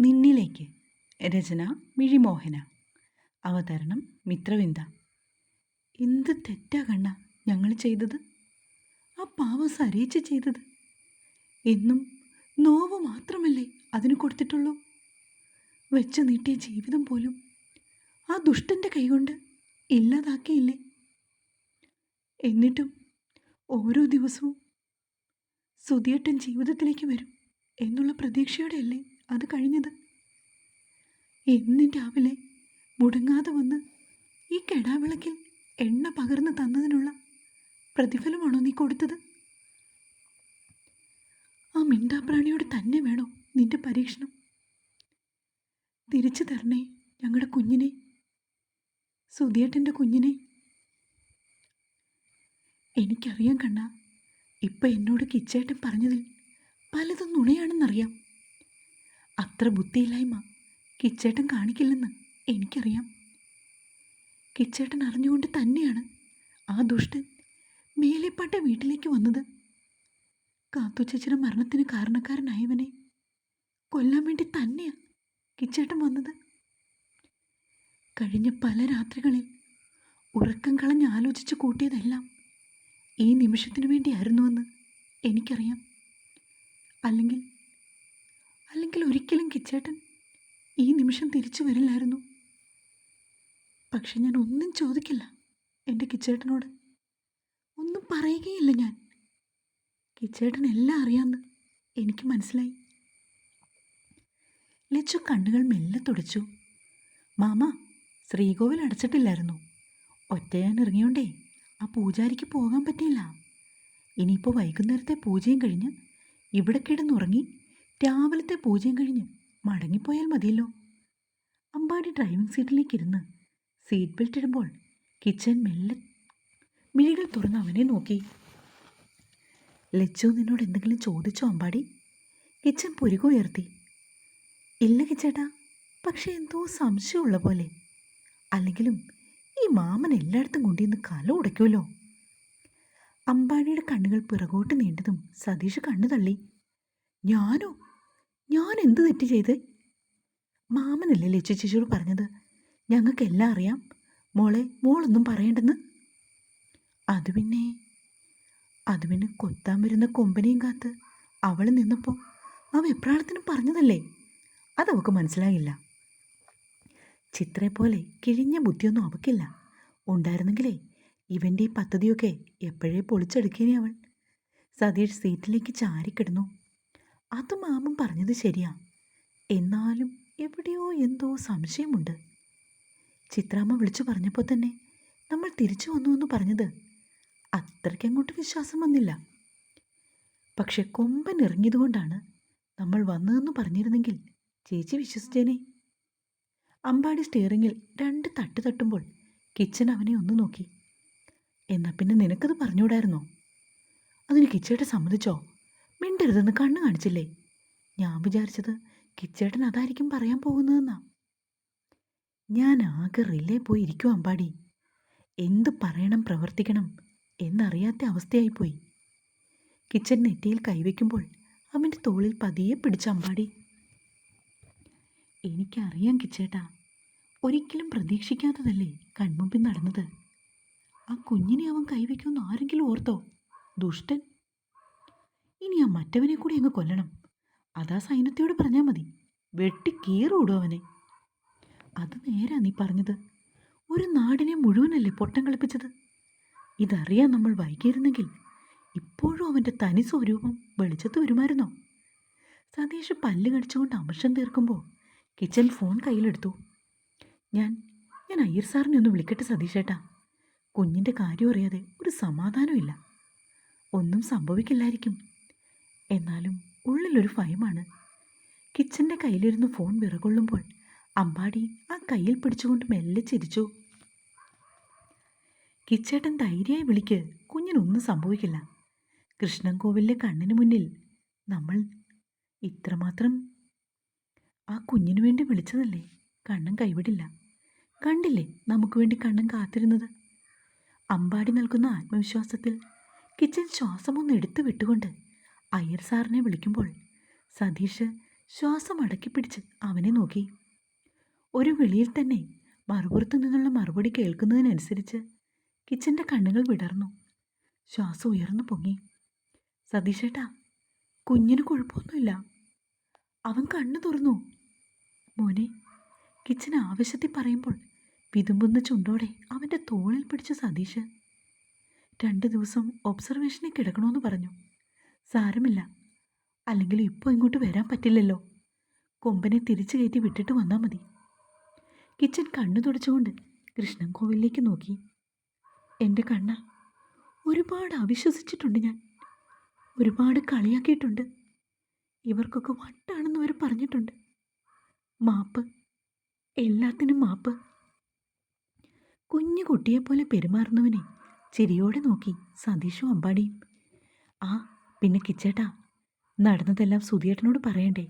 നിന്നിലേക്ക്. രചന മിഴിമോഹന. അവതരണം മിത്രവിന്ദ. എന്ത് തെറ്റാ കണ്ണ ഞങ്ങൾ ചെയ്തത്? ആ പാവം സരയിച്ച് ചെയ്തത്? എന്നും നോവ് മാത്രമല്ലേ അതിന് കൊടുത്തിട്ടുള്ളൂ? വെച്ച് നീട്ടിയ ജീവിതം പോലും ആ ദുഷ്ടന്റെ കൈകൊണ്ട് ഇല്ലാതാക്കിയില്ലേ? എന്നിട്ടും ഓരോ ദിവസവും സുധിയേട്ടൻ ജീവിതത്തിലേക്ക് വരും എന്നുള്ള പ്രതീക്ഷയോടെയല്ലേ? അത് കഴിഞ്ഞത്? എന്നും രാവിലെ മുടങ്ങാതെ വന്ന് ഈ കെടാവിളക്കിൽ എണ്ണ പകർന്നു തന്നതിനുള്ള പ്രതിഫലമാണോ നീ കൊടുത്തത്? ആ മിണ്ടാപ്രാണിയോട് തന്നെ വേണോ നിന്റെ പരീക്ഷണം? തിരിച്ചു തരണേ ഞങ്ങളുടെ കുഞ്ഞിനെ സുധിയേട്ടന്റെ കുഞ്ഞിനെ. എനിക്കറിയാം കണ്ണ ഇപ്പം എന്നോട് കിച്ചേട്ടൻ പറഞ്ഞതിൽ പലതും നുണയാണെന്നറിയാം. അത്ര ബുദ്ധിയില്ലായ്മ കിച്ചേട്ടൻ കാണിക്കില്ലെന്ന് എനിക്കറിയാം. കിച്ചേട്ടൻ അറിഞ്ഞുകൊണ്ട് തന്നെയാണ് ആ ദുഷ്ടൻ മേലെപ്പാട്ട വീട്ടിലേക്ക് വന്നത്. കാത്തുച്ചേച്ചിയുടെ മരണത്തിന് കാരണക്കാരനായവനെ കൊല്ലാൻ വേണ്ടി തന്നെയാ കിച്ചേട്ടൻ വന്നത്. കഴിഞ്ഞ പല രാത്രികളിൽ ഉറക്കം കളഞ്ഞ് ആലോചിച്ച് കൂട്ടിയതെല്ലാം ഈ നിമിഷത്തിനു വേണ്ടിയായിരുന്നുവെന്ന് എനിക്കറിയാം. അല്ലെങ്കിൽ അല്ലെങ്കിൽ ഒരിക്കലും കിച്ചേട്ടൻ ഈ നിമിഷം തിരിച്ചു വരില്ലായിരുന്നു. പക്ഷെ ഞാൻ ഒന്നും ചോദിക്കില്ല. എന്റെ കിച്ചേട്ടനോട് ഒന്നും പറയുകയില്ല ഞാൻ. കിച്ചേട്ടൻ എല്ലാം അറിയാമെന്ന് എനിക്ക് മനസ്സിലായി. ലച്ചു കണ്ണുകൾ മെല്ലെ തുടച്ചു. മാമ ശ്രീകോവിൽ അടച്ചിട്ടില്ലായിരുന്നു. ഒറ്റയാൻ ഇറങ്ങിയോണ്ടേ ആ പൂജാരിക്ക് പോകാൻ പറ്റിയില്ല. ഇനിയിപ്പോൾ വൈകുന്നേരത്തെ പൂജയും കഴിഞ്ഞ് ഇവിടെ കിടന്നുറങ്ങി രാവിലത്തെ പൂജയും കഴിഞ്ഞ് മടങ്ങിപ്പോയാൽ മതിയല്ലോ. അമ്പാടി ഡ്രൈവിംഗ് സീറ്റിലേക്ക് ഇരുന്ന് സീറ്റ് ബെൽറ്റ് ഇടുമ്പോൾ കിച്ചൻ മെല്ലെ മിഴികൾ തുറന്ന് അവനെ നോക്കി. ലച്ചു നിന്നോട് എന്തെങ്കിലും ചോദിച്ചോ അമ്പാടി? കിച്ചൻ പുരുകുയർത്തി ഇല്ല കിച്ചേട്ടാ പക്ഷെ എന്തോ സംശയമുള്ള പോലെ. അല്ലെങ്കിലും ഈ മാമൻ എല്ലായിടത്തും കൊണ്ടിന്ന് കല ഉടയ്ക്കുമല്ലോ. അമ്പാടിയുടെ കണ്ണുകൾ പിറകോട്ട് നീണ്ടതും സതീഷ് കണ്ണു തള്ളി. ഞാനോ? ഞാൻ എന്ത് തെറ്റ് ചെയ്ത്? മാമനല്ലേ ലച്ചു ചേച്ചിയോട് പറഞ്ഞത്? ഞങ്ങൾക്കെല്ലാം അറിയാം. മോളെ മോളൊന്നും പറയണ്ടെന്ന്. അത് പിന്നെ അത് പിന്നെ കൊത്താൻ വരുന്ന കൊമ്പനെയും കാത്ത് അവൾ നിന്നപ്പോൾ അവൻ എപ്രാളത്തിനും പറഞ്ഞതല്ലേ? അതവൾക്ക് മനസ്സിലായില്ല. ചിത്രയെ പോലെ കിഴിഞ്ഞ ബുദ്ധിയൊന്നും അവക്കില്ല. ഉണ്ടായിരുന്നെങ്കിലേ ഇവന്റെ ഈ പദ്ധതിയൊക്കെ എപ്പോഴേ പൊളിച്ചെടുക്കേനെ അവൾ. സതീഷ് സീറ്റിലേക്ക് ചാരിക്കിടന്നു. അത് മാമൻ പറഞ്ഞത് ശരിയാ. എന്നാലും എവിടെയോ എന്തോ സംശയമുണ്ട്. ചിത്രാമ്മ വിളിച്ചു പറഞ്ഞപ്പോൾ തന്നെ നമ്മൾ തിരിച്ചു വന്നു എന്ന് പറഞ്ഞത്. അത്രയ്ക്കങ്ങോട്ട് വിശ്വാസം വന്നില്ല. പക്ഷെ കൊമ്പൻ ഇറങ്ങിയതുകൊണ്ടാണ് നമ്മൾ വന്നതെന്ന് പറഞ്ഞിരുന്നെങ്കിൽ ചേച്ചി വിശ്വസിച്ചേനെ. അമ്പാടി സ്റ്റിയറിങ്ങിൽ രണ്ട് തട്ട് തട്ടുമ്പോൾ കിച്ചൻ അവനെ ഒന്ന് നോക്കി. എന്നാൽ പിന്നെ നിനക്കത് പറഞ്ഞുകൂടായിരുന്നോ? അതിന് കിച്ചേട്ടൻ സമ്മതിച്ചോ? മിണ്ടരുതെന്ന് കണ്ണ് കാണിച്ചില്ലേ? ഞാൻ വിചാരിച്ചത് കിച്ചേട്ടൻ അതായിരിക്കും പറയാൻ പോകുന്നതെന്നാ. ഞാൻ ആകെ റിലേ പോയി ഇരിക്കും അമ്പാടി. എന്ത് പറയണം പ്രവർത്തിക്കണം എന്നറിയാത്ത അവസ്ഥയായിപ്പോയി. കിച്ചൻ നെറ്റിയിൽ കൈവയ്ക്കുമ്പോൾ അവന്റെ തോളിൽ പതിയെ പിടിച്ച അമ്പാടി. എനിക്കറിയാം കിച്ചേട്ടാ ഒരിക്കലും പ്രതീക്ഷിക്കാത്തതല്ലേ കൺമുമ്പിൽ നടന്നത്. ആ കുഞ്ഞിനെ അവൻ കൈവയ്ക്കുമെന്ന് ആരെങ്കിലും ഓർത്തോ? ദുഷ്ടൻ. ഇനി ആ മറ്റവനെ കൂടി അങ്ങ് കൊല്ലണം. അതാ സൈന്യത്തോട് പറഞ്ഞാൽ മതി. വെട്ടി കീറൂടും അവനെ. അത് നേരാ നീ പറഞ്ഞത്. ഒരു നാടിനെ മുഴുവനല്ലേ പൊട്ടം കളിപ്പിച്ചത്? ഇതറിയാൻ നമ്മൾ വൈകിയിരുന്നെങ്കിൽ ഇപ്പോഴും അവന്റെ തനി സ്വരൂപം വെളിച്ചത്ത് വരുമായിരുന്നോ? സതീഷ് പല്ല് കടിച്ചുകൊണ്ട് അമർഷം തീർക്കുമ്പോൾ കിച്ചൻ ഫോൺ കയ്യിലെടുത്തു. ഞാൻ ഞാൻ അയ്യർ സാറിനെ ഒന്ന് വിളിക്കട്ടെ സതീഷേട്ടാ. കുഞ്ഞിന്റെ കാര്യം അറിയാതെ ഒരു സമാധാനമില്ല ഒന്നും സംഭവിക്കില്ലായിരിക്കും. എന്നാലും ഉള്ളിലൊരു ഭയമാണ്. കിച്ചന്റെ കയ്യിലിരുന്ന് ഫോൺ വിറകൊള്ളുമ്പോൾ അമ്പാടി ആ കയ്യിൽ പിടിച്ചുകൊണ്ട് മെല്ലെ ചിരിച്ചു. കിച്ചേട്ടൻ ധൈര്യമായി വിളിക്ക് കുഞ്ഞിനൊന്നും സംഭവിക്കില്ല. കൃഷ്ണൻകോവിലിലെ കണ്ണിന് മുന്നിൽ നമ്മൾ ഇത്രമാത്രം ആ കുഞ്ഞിനു വേണ്ടി വിളിച്ചതല്ലേ? കണ്ണൻ കൈവിടില്ല. കണ്ടില്ലേ നമുക്ക് വേണ്ടി കണ്ണൻ കാത്തിരുന്നത്? അമ്പാടി നൽകുന്ന ആത്മവിശ്വാസത്തിൽ കിച്ചൻ ശ്വാസമൊന്ന് എടുത്തു വിട്ടുകൊണ്ട് അയ്യർ സാറിനെ വിളിക്കുമ്പോൾ സതീഷ് ശ്വാസം അടക്കി അടക്കിപ്പിടിച്ച് അവനെ നോക്കി. ഒരു വിളിയിൽ തന്നെ മറുപുറത്തു നിന്നുള്ള മറുപടി കേൾക്കുന്നതിനനുസരിച്ച് കിച്ചന്റെ കണ്ണുകൾ വിടർന്നു. ശ്വാസം ഉയർന്നു പൊങ്ങി. സതീഷേട്ടാ കുഞ്ഞിന് കുഴപ്പമൊന്നുമില്ല. അവൻ കണ്ണു തുറന്നു. മോനെ കിച്ചൻ ആവശ്യത്തിൽ പറയുമ്പോൾ വിതുമ്പുന്ന ചുണ്ടോടെ അവന്റെ തോളിൽ പിടിച്ച സതീഷ് രണ്ട് ദിവസം ഒബ്സർവേഷനിൽ കിടക്കണമെന്ന് പറഞ്ഞു. സാരമില്ല. അല്ലെങ്കിൽ ഇപ്പോൾ ഇങ്ങോട്ട് വരാൻ പറ്റില്ലല്ലോ. കൊമ്പനെ തിരിച്ചു കയറ്റി വിട്ടിട്ട് വന്നാൽ മതി. കിച്ചൻ കണ്ണു തുടച്ചുകൊണ്ട് കൃഷ്ണൻ കോവിലേക്ക് നോക്കി. എന്റെ കണ്ണ ഒരുപാട് അവിശ്വസിച്ചിട്ടുണ്ട് ഞാൻ. ഒരുപാട് കളിയാക്കിയിട്ടുണ്ട്. ഇവർക്കൊക്കെ വട്ടാണെന്ന് അവർ പറഞ്ഞിട്ടുണ്ട്. മാപ്പ് എല്ലാത്തിനും മാപ്പ്. കുഞ്ഞു കുട്ടിയെപ്പോലെ പെരുമാറുന്നവനെ ചിരിയോടെ നോക്കി സതീഷും അമ്പാടിയും. ആ പിന്നെ കിച്ചേട്ടാ നടന്നതെല്ലാം സുധിയേട്ടനോട് പറയണ്ടേ?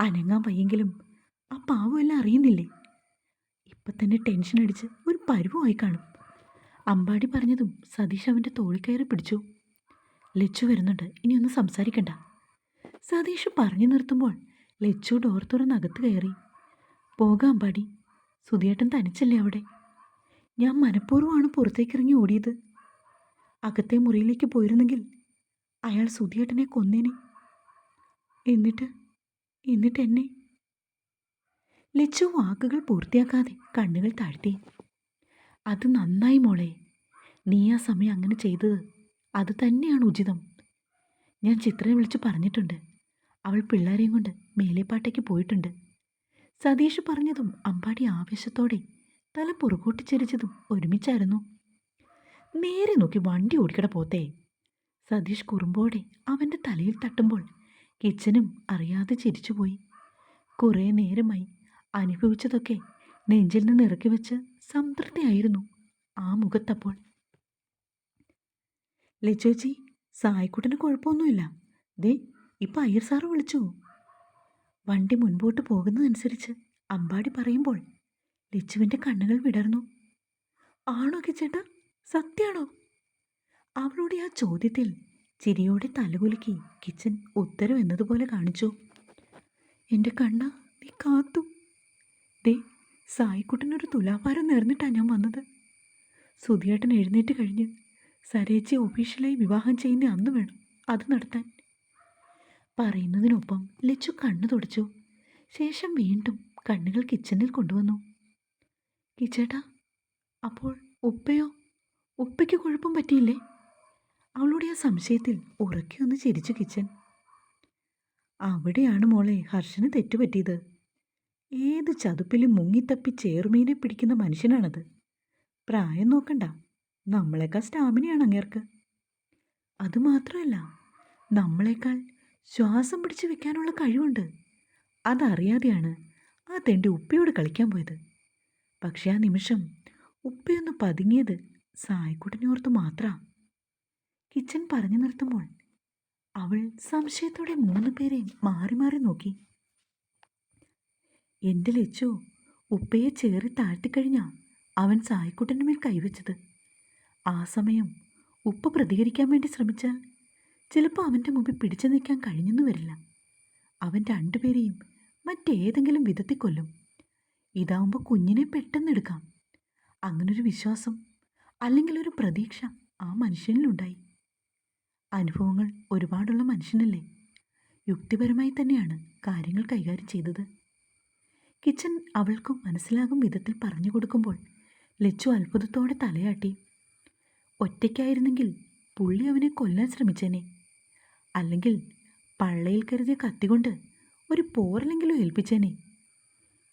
അനങ്ങാൻ വയ്യെങ്കിലും ആ പാവമെല്ലാം അറിയുന്നില്ലേ? ഇപ്പം തന്നെ ടെൻഷൻ അടിച്ച് ഒരു പരുവമായി കാണും. അമ്പാടി പറഞ്ഞതും സതീഷ് അവന്റെ തോളിൽ കയറി പിടിച്ചു. ലച്ചു വരുന്നുണ്ട് ഇനി ഒന്ന് സംസാരിക്കണ്ട. സതീഷ് പറഞ്ഞു നിർത്തുമ്പോൾ ലച്ചു ഡോർ തുറന്ന് അകത്ത് കയറി. പോകാം അമ്പാടി സുധിയേട്ടൻ തനിച്ചല്ലേ അവിടെ? ഞാൻ മനഃപൂർവമാണ് പുറത്തേക്കിറങ്ങി ഓടിയത്. അകത്തെ മുറിയിലേക്ക് പോയിരുന്നെങ്കിൽ അയാൾ സുധിയേട്ടനെ കൊന്നേനെ. എന്നിട്ട് എന്നിട്ട് എന്നെ. ലച്ചു വാക്കുകൾ പൂർത്തിയാക്കാതെ കണ്ണുകൾ താഴ്ത്തി. അത് നന്നായി മോളെ. നീ ആ സമയം അങ്ങനെ ചെയ്തത് അത് തന്നെയാണ് ഉചിതം. ഞാൻ ചിത്രയെ വിളിച്ച് പറഞ്ഞിട്ടുണ്ട്. അവൾ പിള്ളേരെയും കൊണ്ട് മേലേപ്പാട്ടേക്ക് പോയിട്ടുണ്ട്. സതീഷ് പറഞ്ഞതും അമ്പാടി ആവേശത്തോടെ തല പുറകോട്ട് ചരിച്ചതും ഒരുമിച്ചായിരുന്നു. നേരെ നോക്കി വണ്ടി ഓടിക്കട പോത്തേ. സതീഷ് കുറുമ്പോടെ അവന്റെ തലയിൽ തട്ടുമ്പോൾ കിച്ചനും അറിയാതെ ചിരിച്ചുപോയി. കുറേ നേരമായി അനുഭവിച്ചതൊക്കെ നെഞ്ചിൽ നിന്ന് ഇറക്കി വെച്ച് സംതൃപ്തിയായിരുന്നു ആ മുഖത്തപ്പോൾ. ലച്ചേച്ചി സായിക്കുട്ടന് കുഴപ്പമൊന്നുമില്ല. ദേ ഇപ്പം അയ്യർ സാറ് വിളിച്ചു. വണ്ടി മുൻപോട്ട് പോകുന്നതനുസരിച്ച് അമ്പാടി പറയുമ്പോൾ ലിച്ചുവിന്റെ കണ്ണുകൾ വിടർന്നു. ആണോ കിച്ചേട്ടാ? സത്യാണോ അവളുടെ ആ ചോദ്യത്തിൽ ചിരിയോടെ തലകുലുക്കി കിച്ചൻ ഉത്തരം എന്നതുപോലെ കാണിച്ചു. എന്റെ കണ്ണ നീ കാത്തു. ദേ സായിക്കുട്ടനൊരു തുലാഭാരം നേർന്നിട്ടാണ് ഞാൻ വന്നത്. സുധിയേട്ടൻ എഴുന്നേറ്റ് കഴിഞ്ഞ് സരേച്ചി ഒഫീഷ്യലായി വിവാഹം ചെയ്യുന്ന അന്ന് വേണം അത് നടത്താൻ. പറയുന്നതിനൊപ്പം ലച്ചു കണ്ണു തുടച്ചു. ശേഷം വീണ്ടും കണ്ണുകൾ കിച്ചണിൽ കൊണ്ടുവന്നു. കിച്ചേട്ടാ അപ്പോൾ ഉപ്പയോ? ഉപ്പയ്ക്ക് കുഴപ്പം പറ്റിയില്ലേ? അവളുടെ ആ സംശയത്തിൽ ഉറക്കി ഒന്ന് ചിരിച്ചു കിച്ചൻ. അവിടെയാണ് മോളെ ഹർഷന് തെറ്റുപറ്റിയത്. ഏത് ചതുപ്പിലും മുങ്ങിത്തപ്പി ചേർമീനെ പിടിക്കുന്ന മനുഷ്യനാണത്. പ്രായം നോക്കണ്ട നമ്മളെക്കാൾ സ്റ്റാമിനയാണ് അങ്ങേർക്ക്. അതുമാത്രമല്ല നമ്മളെക്കാൾ ശ്വാസം പിടിച്ചു വെക്കാനുള്ള കഴിവുണ്ട്. അതറിയാതെയാണ് ആ തെണ്ടി ഉപ്പയോട് കളിക്കാൻ പോയത്. പക്ഷെ ആ നിമിഷം ഉപ്പയൊന്ന് പതുങ്ങിയത് സായിക്കുട്ടനോർത്ത് മാത്രമാണ് മാത്രാ. കിച്ചൻ പറഞ്ഞു നിർത്തുമ്പോൾ അവൾ സംശയത്തോടെ മൂന്ന് പേരെ മാറി മാറി നോക്കി. എന്റെ ലച്ചു ഉപ്പയെ ചേറി താഴ്ത്തിക്കഴിഞ്ഞാ അവൻ സായിക്കുട്ടന്റെ മേൽ കൈവച്ചത്. ആ സമയം ഉപ്പ പ്രതികരിക്കാൻ വേണ്ടി ശ്രമിച്ചാൽ ചിലപ്പോൾ അവന്റെ മുമ്പിൽ പിടിച്ചു നിൽക്കാൻ കഴിഞ്ഞെന്നു വരില്ല. അവൻ രണ്ടുപേരെയും മറ്റേതെങ്കിലും വിധത്തിൽ കൊല്ലും. ഇതാവുമ്പോൾ കുഞ്ഞിനെ പെട്ടെന്ന് പെട്ടെന്നെടുക്കാം അങ്ങനൊരു വിശ്വാസം അല്ലെങ്കിൽ ഒരു പ്രതീക്ഷ ആ മനുഷ്യനിലുണ്ടായി. അനുഭവങ്ങൾ ഒരുപാടുള്ള മനുഷ്യനല്ലേ? യുക്തിപരമായി തന്നെയാണ് കാര്യങ്ങൾ കൈകാര്യം ചെയ്തത്. കിച്ചൻ അവൾക്കും മനസ്സിലാകും വിധത്തിൽ പറഞ്ഞു കൊടുക്കുമ്പോൾ ലച്ചു അത്ഭുതത്തോടെ തലയാട്ടി. ഒറ്റയ്ക്കായിരുന്നെങ്കിൽ പുള്ളി അവനെ കൊല്ലാൻ ശ്രമിച്ചേനെ. അല്ലെങ്കിൽ പള്ളയിൽ കരുതിയ കത്തികൊണ്ട് ഒരു പോറലെങ്കിലും ഏൽപ്പിച്ചേനെ.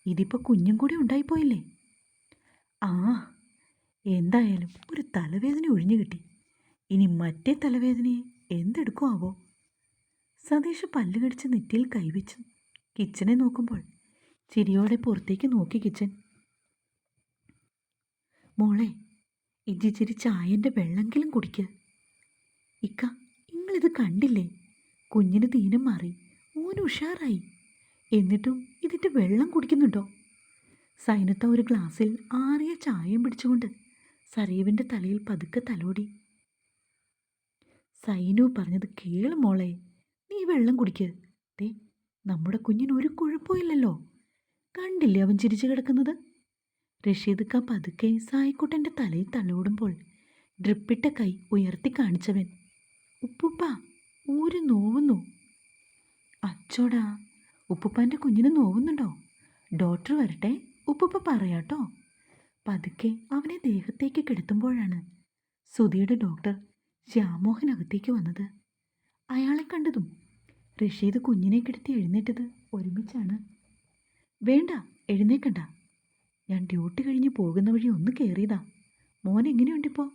ഇതിപ്പോൾ കുഞ്ഞും കൂടി ഉണ്ടായിപ്പോയില്ലേ? ആ എന്തായാലും ഒരു തലവേദന ഒഴിഞ്ഞു കിട്ടി. ഇനി മറ്റേ തലവേദനയെ എന്തെടുക്കുമാവോ സതീഷ് പല്ലുകടിച്ച് നെറ്റിയിൽ കൈവച്ചു. കിച്ചനെ നോക്കുമ്പോൾ ചിരിയോടെ പുറത്തേക്ക് നോക്കി കിച്ചൻ. മോളെ ഇജിച്ചിരി ചായന്റെ വെള്ളമെങ്കിലും കുടിക്ക്. ഇക്ക നിങ്ങളിത് കണ്ടില്ലേ? കുഞ്ഞിന് ദീനം മാറി. ഓന് ഉഷാറായി. എന്നിട്ടും ഇതിന്റെ വെള്ളം കുടിക്കുന്നുണ്ടോ? സൈനത്ത ഒരു ഗ്ലാസ്സിൽ ആറിയ ചായയും പിടിച്ചുകൊണ്ട് സരീവിന്റെ തലയിൽ പതുക്കെ തലോടി. സൈനു പറഞ്ഞത് കേൾ മോളെ. നീ വെള്ളം കുടിക്ക്. ദേ നമ്മുടെ കുഞ്ഞിന് ഒരു കുഴപ്പമില്ലല്ലോ. കണ്ടില്ലേ അവൻ ചിരിച്ചു കിടക്കുന്നത്? റഷീദ് ക പതുക്കെ സായിക്കുട്ടന്റെ തലയിൽ തലോടുമ്പോൾ ഡ്രിപ്പിട്ട കൈ ഉയർത്തി കാണിച്ചവൻ. ഉപ്പുപ്പ ഊര് നോവുന്നു. അച്ചോടാ ഉപ്പുപ്പാന്റെ കുഞ്ഞിന് നോവുന്നുണ്ടോ? ഡോക്ടർ വരട്ടെ ഉപ്പുപ്പ പറയാട്ടോ. പതുക്കെ അവനെ ദേഹത്തേക്ക് കിടത്തുമ്പോഴാണ് സുധിയുടെ ഡോക്ടർ ശ്യാമോഹൻ അകത്തേക്ക് വന്നത്. അയാളെ കണ്ടതും റഷീദ് കുഞ്ഞിനെ കിടത്തി എഴുന്നേറ്റത് ഒരുമിച്ചാണ്. വേണ്ട എഴുന്നേക്കണ്ട. ഞാൻ ഡ്യൂട്ടി കഴിഞ്ഞ് പോകുന്ന വഴി ഒന്ന് കയറിയതാ മോൻ എങ്ങനെയുണ്ടിപ്പോൾ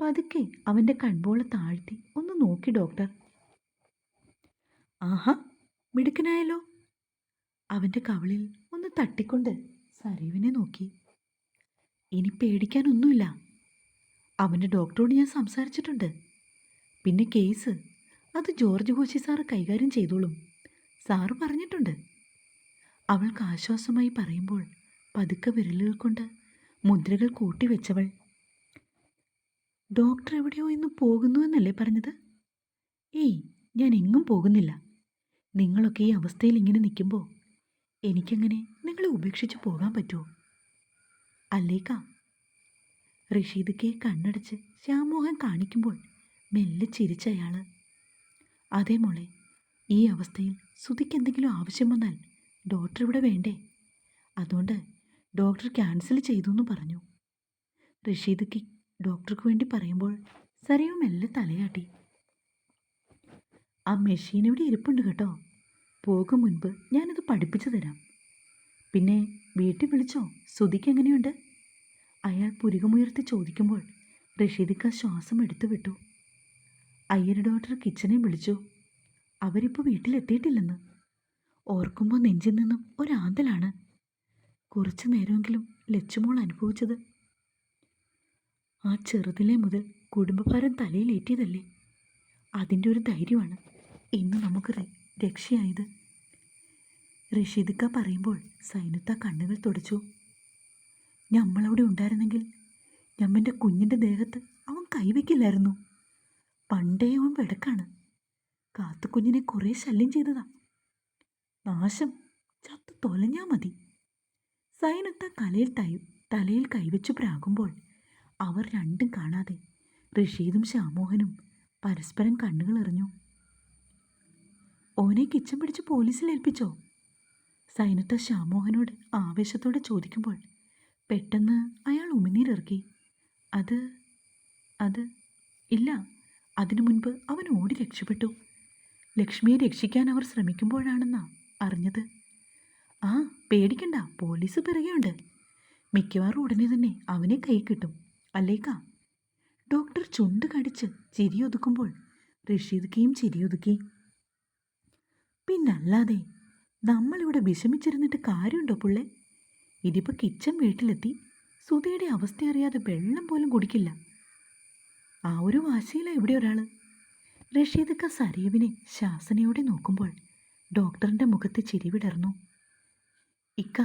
പതുക്കെ അവന്റെ കൺപോള താഴ്ത്തി ഒന്ന് നോക്കി ഡോക്ടർ. ആഹാ മിടുക്കനായല്ലോ. അവന്റെ കവളിൽ ഒന്ന് തട്ടിക്കൊണ്ട് സരീവിനെ നോക്കി. ഇനി പേടിക്കാനൊന്നുമില്ല. അവന്റെ ഡോക്ടറോട് ഞാൻ സംസാരിച്ചിട്ടുണ്ട്. പിന്നെ കേസ്. അത് ജോർജ് കോശി സാറ് കൈകാര്യം ചെയ്തോളും. സാറ് പറഞ്ഞിട്ടുണ്ട്. അവൾക്ക് ആശ്വാസമായി പറയുമ്പോൾ പതുക്കെ വിരലുകൾ കൊണ്ട് മുദ്രകൾ കൂട്ടിവെച്ചവൾ ഡോക്ടർ എവിടെയോ ഇന്ന് പോകുന്നു എന്നല്ലേ പറഞ്ഞത്? ഏയ് ഞാൻ എങ്ങും പോകുന്നില്ല. നിങ്ങളൊക്കെ ഈ അവസ്ഥയിൽ ഇങ്ങനെ നിൽക്കുമ്പോൾ എനിക്കങ്ങനെ നിങ്ങളെ ഉപേക്ഷിച്ച് പോകാൻ പറ്റുമോ അല്ലേക്കാ റഷീദ് കണ്ണടച്ച് ശ്യാമോഹൻ കാണിക്കുമ്പോൾ മെല്ലെ ചിരിച്ചയാൾ അതേ മോളെ ഈ അവസ്ഥയിൽ സുധിക്ക് എന്തെങ്കിലും ആവശ്യം വന്നാൽ ഡോക്ടർ ഇവിടെ വേണ്ടേ? അതുകൊണ്ട് ഡോക്ടർ ക്യാൻസൽ ചെയ്തു എന്ന് പറഞ്ഞു. റഷീദ് ഡോക്ടർക്ക് വേണ്ടി പറയുമ്പോൾ സരയോ മെല്ലെ തലയാട്ടി. ആ മെഷീൻ ഇവിടെ ഇരിപ്പുണ്ട് കേട്ടോ. പോകും മുൻപ് ഞാനത് പഠിപ്പിച്ചു തരാം. പിന്നെ വീട്ടിൽ വിളിച്ചോ? സുധിക്ക് എങ്ങനെയുണ്ട്? അയാൾ പുരികമുയർത്തി ചോദിക്കുമ്പോൾ റഷീദിക്ക ശ്വാസം എടുത്തു വിട്ടു. ഡോക്ടർ കിച്ചനെ വിളിച്ചു. അവരിപ്പോൾ വീട്ടിലെത്തിയിട്ടില്ലെന്ന്. ഓർക്കുമ്പോൾ നെഞ്ചിൽ നിന്നും ഒരാന്തലാണ്. കുറച്ചു നേരമെങ്കിലും ലച്ചുമോൾ അനുഭവിച്ചത്. ആ ചെറുതിലെ മുതൽ കുടുംബഭാരം തലയിലേറ്റിയതല്ലേ അതിന്റെ ഒരു ധൈര്യമാണ് ഇന്ന് നമുക്ക് രക്ഷയായത്. റഷീദിക്ക പറയുമ്പോൾ സൈനത്ത കണ്ണുകൾ തുടച്ചു. ഞമ്മളവിടെ ഉണ്ടായിരുന്നെങ്കിൽ ഞമ്മന്റെ കുഞ്ഞിന്റെ ദേഹത്ത് അവൻ കൈവയ്ക്കില്ലായിരുന്നു. പണ്ടേ അവൻ വെടക്കാണ്. കാത്തുകുഞ്ഞിനെ കുറേ ശല്യം ചെയ്തതാ. നാശം ചത്തു തൊലഞ്ഞാ മതി. സൈനത്ത കലയിൽ തൈ തലയിൽ കൈവച്ചു പ്രാകുമ്പോൾ അവർ രണ്ടും കാണാതെ റഷീദും ശ്യാമോഹനും പരസ്പരം കണ്ണുകൾ എറിഞ്ഞു. ഓനെ കിച്ചൻ പിടിച്ച് പോലീസിൽ ഏൽപ്പിച്ചോ? സൈനത്ത ശ്യാമോഹനോട് ആവേശത്തോടെ ചോദിക്കുമ്പോൾ പെട്ടെന്ന് അയാൾ ഉമിനീരിറക്കി. അത് അത് ഇല്ല അതിനു മുൻപ് അവൻ ഓടി രക്ഷപ്പെട്ടു. ലക്ഷ്മിയെ രക്ഷിക്കാൻ അവർ ശ്രമിക്കുമ്പോഴാണെന്നാ അറിഞ്ഞത്. ആ പേടിക്കണ്ട പോലീസ് പിറകെയുണ്ട്. മിക്കവാറും ഉടനെ തന്നെ അവനെ കൈ കിട്ടും. അല്ലേക്കാ? ഡോക്ടർ ചുണ്ട് കടിച്ച് ചിരിയൊതുക്കുമ്പോൾ റഷീദ്ക്കയും ചിരിയൊതുക്കി പിന്നല്ലാതെ നമ്മളിവിടെ വിഷമിച്ചിരുന്നിട്ട് കാര്യമുണ്ടോ പുള്ളെ? ഇതിപ്പോൾ കിച്ചൻ വീട്ടിലെത്തി. സുധയുടെ അവസ്ഥ അറിയാതെ വെള്ളം പോലും കുടിക്കില്ല. ആ ഒരു വാശിയില ഇവിടെ ഒരാൾ റഷീദക്ക സരീവിനെ ശാസനയോടെ നോക്കുമ്പോൾ ഡോക്ടറിന്റെ മുഖത്ത് ചിരി വിടർന്നു. ഇക്ക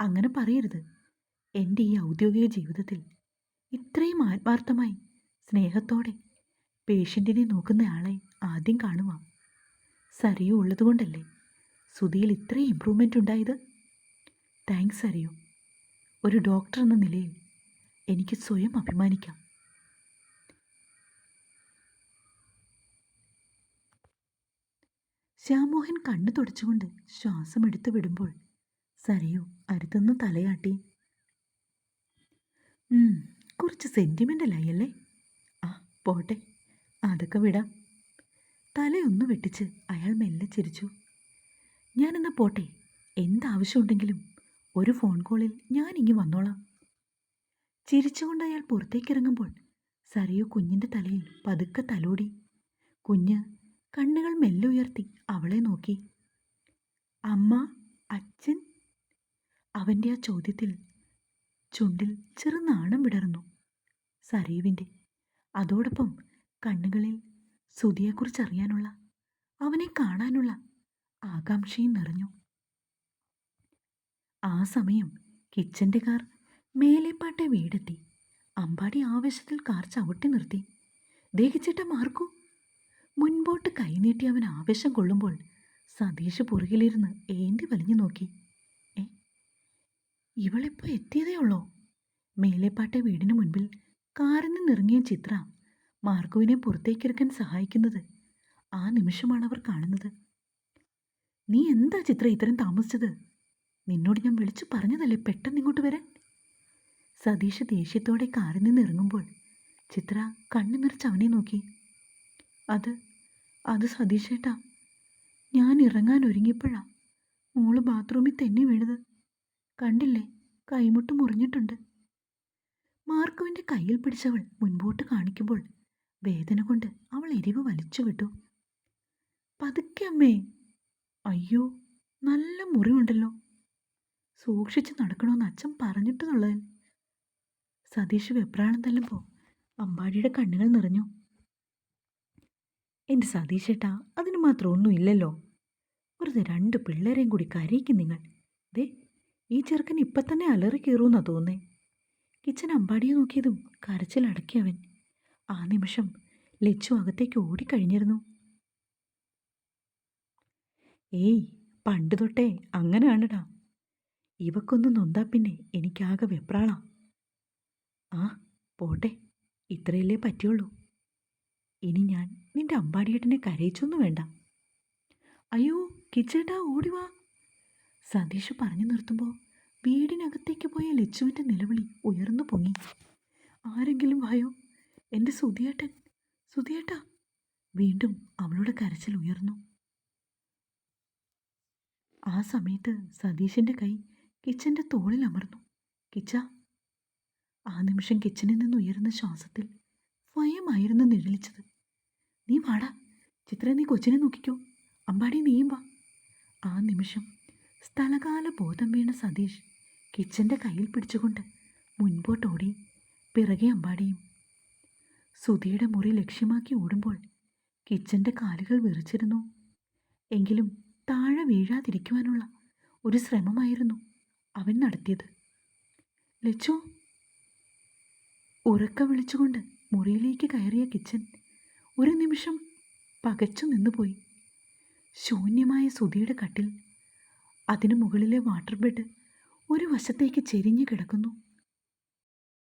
അങ്ങനെ പറയരുത്. എന്റെ ഈ ഔദ്യോഗിക ജീവിതത്തിൽ ഇത്രയും ആത്മാർത്ഥമായി സ്നേഹത്തോടെ പേഷ്യന്റിനെ നോക്കുന്നയാളെ ആദ്യം കാണുക സരിയുള്ളതുകൊണ്ടല്ലേ സുധിയിൽ ഇത്രയും ഇമ്പ്രൂവ്മെന്റ് ഉണ്ടായത്? താങ്ക്സ് അറിയൂ. ഒരു ഡോക്ടർ എന്ന നിലയിൽ എനിക്ക് സ്വയം അഭിമാനിക്കാം. ശ്യാമോഹൻ കണ്ണു തുടച്ചുകൊണ്ട് ശ്വാസം എടുത്തു വിടുമ്പോൾ സരയു അരുതെന്ന് തലയാട്ടി. കുറച്ച് സെന്റിമെന്റലായി അല്ലേ? ആ പോട്ടെ അതൊക്കെ വിടാം. തലയൊന്നു വെട്ടിച്ച് അയാൾ മെല്ലെ ചിരിച്ചു. ഞാനെന്നാ പോട്ടെ എന്താവശ്യമുണ്ടെങ്കിലും ഒരു ഫോൺ കോളിൽ ഞാൻ ഇങ്ങി വന്നോളാം. ചിരിച്ചുകൊണ്ട് അയാൾ പുറത്തേക്കിറങ്ങുമ്പോൾ സരയു കുഞ്ഞിന്റെ തലയിൽ പതുക്കെ തലോടി. കുഞ്ഞ് കണ്ണുകൾ മെല്ലെ ഉയർത്തി അവളെ നോക്കി. അമ്മ അച്ഛൻ? അവന്റെ ആ ചോദ്യത്തിൽ ചുണ്ടിൽ ചെറുനാണം വിടർന്നു. സരീവിന്റെ അതോടൊപ്പം കണ്ണുകളിൽ സുതിയെക്കുറിച്ചറിയാനുള്ള അവനെ കാണാനുള്ള ആകാംക്ഷയും നിറഞ്ഞു. ആ സമയം കിച്ചന്റെ കാർ മേലെപ്പാട്ടെ വീടെത്തി. അമ്പാടി ആവേശത്തിൽ കാർ ചവിട്ടി നിർത്തി. ദേഹിച്ചേട്ട മാർക്കു? മുൻപോട്ട് കൈനീട്ടി അവൻ ആവേശം കൊള്ളുമ്പോൾ സതീഷ് പുറകിലിരുന്ന് ഏന്തി വലിഞ്ഞു നോക്കി. ഏ ഇവളിപ്പോൾ എത്തിയതേ ഉള്ളോ? മേലേപ്പാട്ടെ വീടിന് മുൻപിൽ കാറിൽ നിന്നിറങ്ങിയ ചിത്ര മാർഗുവിനെ പുറത്തേക്കിറക്കാൻ സഹായിക്കുന്നത് ആ നിമിഷമാണ് അവർ കാണുന്നത്. നീ എന്താ ചിത്ര ഇത്രയും താമസിച്ചത്? നിന്നോട് ഞാൻ വിളിച്ചു പറഞ്ഞതല്ലേ പെട്ടെന്ന് ഇങ്ങോട്ട് വരാൻ? സതീഷ് ദേഷ്യത്തോടെ കാറിൽ നിന്ന് ഇറങ്ങുമ്പോൾ ചിത്ര കണ്ണു നിറച്ച് അവനെ നോക്കി. അത് അത് സതീഷേട്ടാ. ഞാൻ ഇറങ്ങാൻ ഒരുങ്ങിയപ്പോഴാ മോൾ ബാത്റൂമിൽ തന്നെ വീണത്. കണ്ടില്ലേ കൈമുട്ട് മുറിഞ്ഞിട്ടുണ്ട്. മാർക്കുവിന്റെ കയ്യിൽ പിടിച്ചവൾ മുൻപോട്ട് കാണിക്കുമ്പോൾ വേദന കൊണ്ട് അവൾ എരിവ് വലിച്ചു വിട്ടു. പതുക്കെ അമ്മേ. അയ്യോ നല്ല മുറിവുണ്ടല്ലോ. സൂക്ഷിച്ച് നടക്കണമെന്ന് അച്ഛൻ പറഞ്ഞിട്ടുള്ളത് സതീഷ് വെപ്രാണം തല്ലുമ്പോൾ അമ്പാടിയുടെ കണ്ണുകൾ നിറഞ്ഞു. എന്റെ സതീഷേട്ടാ അതിന് മാത്രം ഒന്നും ഇല്ലല്ലോ. വെറുതെ രണ്ട് പിള്ളേരെയും കൂടി കരയിക്കും നിങ്ങൾ. ദേ ഈ ചെറുക്കൻ ഇപ്പം തന്നെ അലറി കീറുമെന്നാ തോന്നേ. കിച്ചൻ അമ്പാടിയെ നോക്കിയതും കരച്ചിലടക്കി അവൻ. ആ നിമിഷം ലച്ചു അകത്തേക്ക് ഓടിക്കഴിഞ്ഞിരുന്നു. ഏയ് പണ്ട് തൊട്ടേ അങ്ങനെയാണടാ. ഇവക്കൊന്ന് നൊന്താ പിന്നെ. എനിക്കാകെ വെപ്രാളാ. ആ പോട്ടെ. ഇത്രയല്ലേ പറ്റുള്ളൂ. ഇനി ഞാൻ നിന്റെ അമ്പാടിയേട്ടനെ കരയിച്ചൊന്നും വേണ്ട. അയ്യോ കിച്ചേട്ടാ ഓടിവാ സതീഷ് പറഞ്ഞു നിർത്തുമ്പോൾ വീടിനകത്തേക്ക് പോയ ലച്ചുവിന്റെ നിലവിളി ഉയർന്നു പൊങ്ങി. ആരെങ്കിലും വായോ? എന്റെ സുധിയേട്ടൻ. സുധിയേട്ടാ. വീണ്ടും അവളുടെ കരച്ചിൽ ഉയർന്നു. ആ സമയത്ത് സതീഷിന്റെ കൈ കിച്ചന്റെ തോളിൽ അമർന്നു. കിച്ച ആ നിമിഷം കിച്ചനിൽ നിന്ന് ഉയർന്ന ശ്വാസത്തിൽ സ്വയമായിരുന്നു നിഴലിച്ചത്. നീ വാടാ. ചിത്ര നീ കൊച്ചിനെ നോക്കിക്കോ. അമ്പാടി നീയും വാ. ആ നിമിഷം സ്ഥലകാല ബോധം വീണ സതീഷ് കിച്ചന്റെ കയ്യിൽ പിടിച്ചുകൊണ്ട് മുൻപോട്ടോടി പിറകെ അമ്പാടിയും സുധിയുടെ മുറി ലക്ഷ്യമാക്കി ഓടുമ്പോൾ കിച്ചന്റെ കാലുകൾ വിറച്ചിരുന്നു. എങ്കിലും താഴെ വീഴാതിരിക്കുവാനുള്ള ഒരു ശ്രമമായിരുന്നു. അവൻ നടത്തിയത്. ലച്ചു ഉറക്ക വിളിച്ചുകൊണ്ട് മുറിയിലേക്ക് കയറിയ കിച്ചൻ ഒരു നിമിഷം പകച്ചു നിന്നുപോയി. ശൂന്യമായ സുധിയുടെ കട്ടിൽ അതിനു മുകളിലെ വാട്ടർ ബെഡ് ഒരു വശത്തേക്ക് ചെരിഞ്ഞു കിടക്കുന്നു.